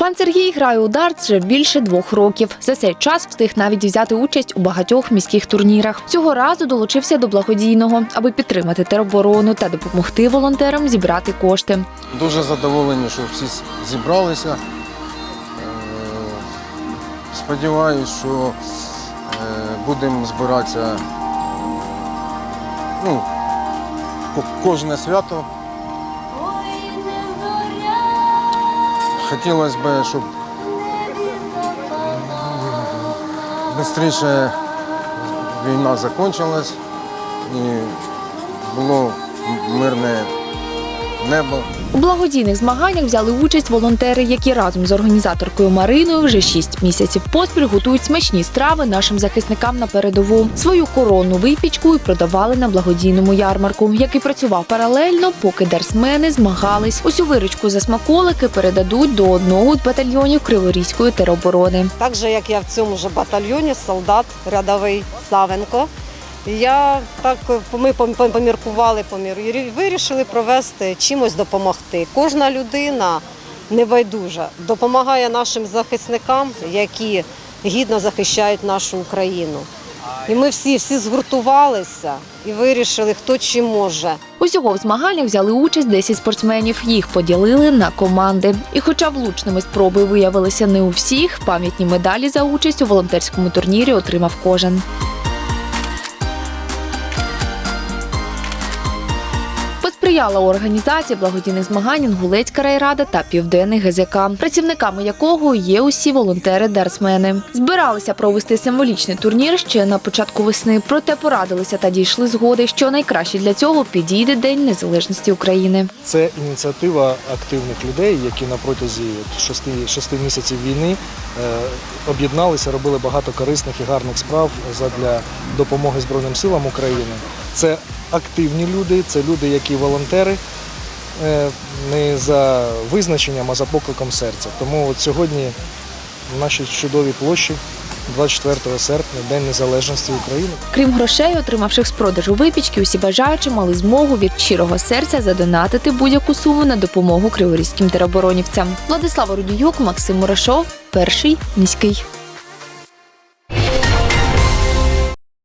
Пан Сергій грає у дартс вже більше двох років. За цей час встиг навіть взяти участь у багатьох міських турнірах. Цього разу долучився до благодійного, аби підтримати тероборону та допомогти волонтерам зібрати кошти. Дуже задоволені, що всі зібралися. Е, Сподіваюсь, що е, будемо збиратися ну, кожне свято. Хотілося б, щоб швидше війна закінчилась і було мирне небо. У благодійних змаганнях взяли участь волонтери, які разом з організаторкою Мариною вже шість місяців поспіль готують смачні страви нашим захисникам на передову. Свою коронну випічку і продавали на благодійному ярмарку, який працював паралельно, поки дарсмени змагались. Усю виручку за смаколики передадуть до одного з батальйонів Криворізької тероборони. Так же, як я в цьому ж батальйоні, солдат рядовий Савенко. Я так ми пом- пом- поміркували помір вирішили провести чимось допомогти. Кожна людина небайдужа допомагає нашим захисникам, які гідно захищають нашу Україну. І ми всі, всі згуртувалися і вирішили, хто чим може. Усього в змаганнях взяли участь 10 спортсменів. Їх поділили на команди. І хоча влучними спроби виявилися не у всіх, пам'ятні медалі за участь у волонтерському турнірі отримав кожен. Посприяла у організації благодійних змагань Інгулецька райрада та Південний ГЗК, працівниками якого є усі волонтери-дарсмени. Збиралися провести символічний турнір ще на початку весни, проте порадилися та дійшли згоди, що найкраще для цього підійде День Незалежності України. Це ініціатива активних людей, які на протязі от шести, шести місяців війни е, об'єдналися, робили багато корисних і гарних справ для допомоги Збройним силам України. Це активні люди, це люди, які волонтери. е, Не за визначенням, а за покликом серця. Тому от сьогодні в нашій чудовій площі, 24 серпня, День Незалежності України. Крім грошей, отримавших з продажу випічки, усі бажаючі мали змогу від щирого серця задонатити будь-яку суму на допомогу криворізьким тероборонівцям. Владислава Рудіюк, Максим Мурашов, перший міський.